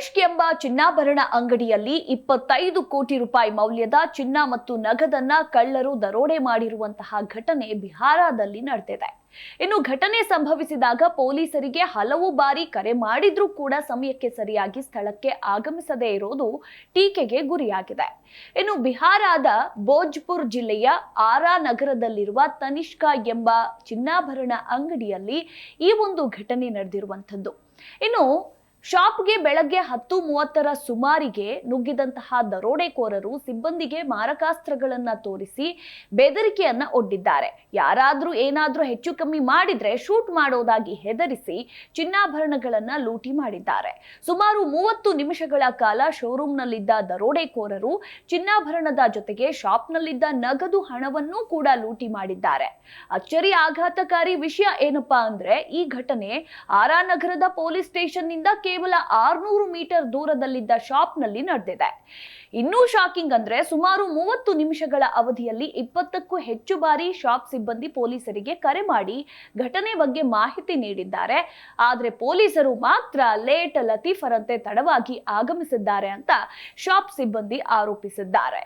ತನಿಷ್ಕ್ ಎಂಬ ಚಿನ್ನಾಭರಣ ಅಂಗಡಿಯಲ್ಲಿ ಇಪ್ಪತ್ತೈದು ಕೋಟಿ ರೂಪಾಯಿ ಮೌಲ್ಯದ ಚಿನ್ನ ಮತ್ತು ನಗದನ್ನ ಕಳ್ಳರು ದರೋಡೆ ಮಾಡಿರುವಂತಹ ಘಟನೆ ಬಿಹಾರದಲ್ಲಿ ನಡೆದಿದೆ. ಇನ್ನು ಘಟನೆ ಸಂಭವಿಸಿದಾಗ ಪೊಲೀಸರಿಗೆ ಹಲವು ಬಾರಿ ಕರೆ ಮಾಡಿದ್ರೂ ಕೂಡ ಸಮಯಕ್ಕೆ ಸರಿಯಾಗಿ ಸ್ಥಳಕ್ಕೆ ಆಗಮಿಸದೇ ಇರೋದು ಟೀಕೆಗೆ ಗುರಿಯಾಗಿದೆ. ಇನ್ನು ಬಿಹಾರದ ಭೋಜ್ಪುರ್ ಜಿಲ್ಲೆಯ ಆರಾ ನಗರದಲ್ಲಿರುವ ತನಿಷ್ಕಾ ಎಂಬ ಚಿನ್ನಾಭರಣ ಅಂಗಡಿಯಲ್ಲಿ ಈ ಒಂದು ಘಟನೆ ನಡೆದಿರುವಂಥದ್ದು. ಇನ್ನು ಶಾಪ್ಗೆ ಬೆಳಗ್ಗೆ ಹತ್ತು ಮೂವತ್ತರ ಸುಮಾರಿಗೆ ನುಗ್ಗಿದಂತಹ ದರೋಡೆಕೋರರು ಸಿಬ್ಬಂದಿಗೆ ಮಾರಕಾಸ್ತ್ರಗಳನ್ನ ತೋರಿಸಿ ಬೆದರಿಕೆಯನ್ನ ಒಡ್ಡಿದ್ದಾರೆ. ಯಾರಾದ್ರೂ ಏನಾದ್ರೂ ಹೆಚ್ಚು ಕಮ್ಮಿ ಮಾಡಿದ್ರೆ ಶೂಟ್ ಮಾಡೋದಾಗಿ ಹೆದರಿಸಿ ಚಿನ್ನಾಭರಣಗಳನ್ನ ಲೂಟಿ ಮಾಡಿದ್ದಾರೆ. ಸುಮಾರು ಮೂವತ್ತು ನಿಮಿಷಗಳ ಕಾಲ ಶೋರೂಮ್ನಲ್ಲಿದ್ದ ದರೋಡೆಕೋರರು ಚಿನ್ನಾಭರಣದ ಜೊತೆಗೆ ಶಾಪ್ನಲ್ಲಿದ್ದ ನಗದು ಹಣವನ್ನೂ ಕೂಡ ಲೂಟಿ ಮಾಡಿದ್ದಾರೆ. ಅಚ್ಚರಿ ಆಘಾತಕಾರಿ ವಿಷಯ ಏನಪ್ಪಾ ಅಂದ್ರೆ ಈ ಘಟನೆ ಆರಾ ನಗರದ ಪೊಲೀಸ್ ಸ್ಟೇಷನ್ನಿಂದ ಕೇವಲ ಆರ್ನೂರು ಮೀಟರ್ ದೂರದಲ್ಲಿದ್ದ ಶಾಪ್ನಲ್ಲಿ ನಡೆದಿದೆ. ಇನ್ನೂ ಶಾಕಿಂಗ್ ಅಂದ್ರೆ ಸುಮಾರು ಮೂವತ್ತು ನಿಮಿಷಗಳ ಅವಧಿಯಲ್ಲಿ ಇಪ್ಪತ್ತಕ್ಕೂ ಹೆಚ್ಚು ಬಾರಿ ಶಾಪ್ ಸಿಬ್ಬಂದಿ ಪೊಲೀಸರಿಗೆ ಕರೆ ಮಾಡಿ ಘಟನೆ ಬಗ್ಗೆ ಮಾಹಿತಿ ನೀಡಿದ್ದಾರೆ. ಆದ್ರೆ ಪೊಲೀಸರು ಮಾತ್ರ ಲೇಟ್ ಲತೀಫರಂತೆ ತಡವಾಗಿ ಆಗಮಿಸಿದ್ದಾರೆ ಅಂತ ಶಾಪ್ ಸಿಬ್ಬಂದಿ ಆರೋಪಿಸಿದ್ದಾರೆ.